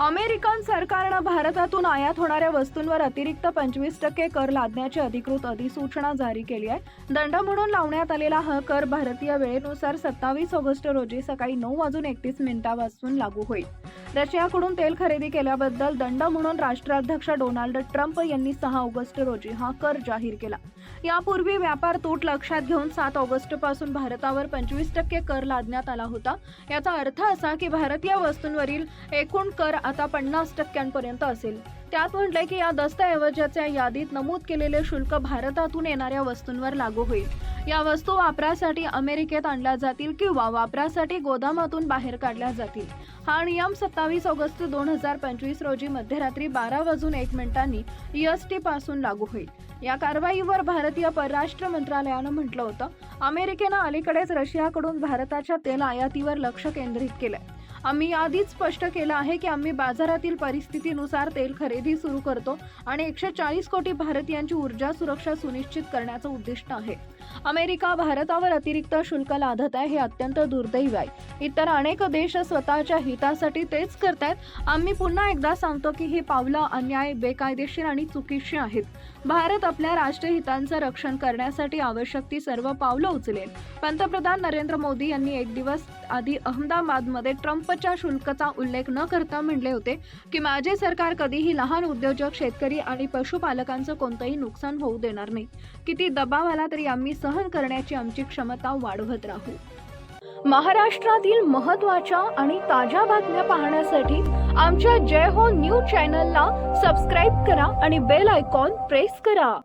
American सरकारनं भारतातून आयात होणाऱ्या वस्तूंवर अतिरिक्त पंचवीस टक्के कर लादण्याची अधिकृत अधिसूचना जारी केली आहे. दंड म्हणून लावण्यात आलेला हा कर भारतीय वेळेनुसार सत्तावीस ऑगस्ट रोजी सकाळी नऊ वाजून एकतीस मिनिटापासून लागू होईल. रशियाकडून तेल खरेदी केल्याबद्दल दंड म्हणून राष्ट्राध्यक्ष डोनाल्ड ट्रम्प यांनी सहा ऑगस्ट रोजी हा कर जाहीर केला. यापूर्वी व्यापार तूट लक्षात घेऊन सात ऑगस्टपासून भारतावर पंचवीस टक्के कर लादण्यात आला होता. याचा अर्थ असा की भारतीय वस्तूंवरील एकूण कर आता पन्नास टक्क्यांपर्यंत असेल. त्यात म्हटलंय की या दस्तऐवजाच्या यादीत नमूद केलेले शुल्क भारतातून येणाऱ्या वस्तूंवर लागू होईल. या वस्तू वापरासाठी अमेरिकेत आणल्या जातील किंवा वापरासाठी गोदामातून बाहेर काढल्या जातील. हा नियम सत्तावीस ऑगस्ट दोन हजार पंचवीस रोजी मध्यरात्री बारा वाजून एक मिनिटांनी ईएसटी पासून लागू होईल. या कारवाईवर भारतीय परराष्ट्र मंत्रालयानं म्हटलं होतं. अमेरिकेनं अलीकडेच रशियाकडून भारताच्या तेल आयातीवर लक्ष केंद्रित केलंय. आम्ही आधीच स्पष्ट केलं आहे की आम्ही बाजारातील परिस्थितीनुसार तेल खरेदी सुरू करतो आणि एकशे चाळीस कोटी भारतीयांची ऊर्जा सुरक्षा सुनिश्चित करण्याचं उद्दिष्ट आहे. अमेरिका भारतावर अतिरिक्त शुल्क लादत आहे हे अत्यंत दुर्दैव आहे. इतर अनेक देश स्वतःच्या हितासाठी तेच करतायत. आम्ही पुन्हा एकदा सांगतो की ही पावलं अन्याय बेकायदेशीर आणि चुकीची आहेत. भारत आपल्या राष्ट्रहितांचं रक्षण करण्यासाठी आवश्यक ती सर्व पावलं उचलेल. पंतप्रधान नरेंद्र मोदी यांनी एक दिवस आधी अहमदाबादमध्ये ट्रम्पच्या शुल्काचा उल्लेख न करता म्हणले होते की माझे सरकार कधीही लहान उद्योजक शेतकरी आणि पशुपालकांचं कोणतंही नुकसान होऊ देणार नाही. किती दबाव आला तरी आम्ही सहन करण्याची आमची क्षमता वाढवत राहू. महाराष्ट्रातील महत्त्वाच्या आणि ताज्या बातम्या पाहण्यासाठी आमच्या जय हो न्यूज चॅनलला सबस्क्राईब करा आणि बेल आयकॉन प्रेस करा.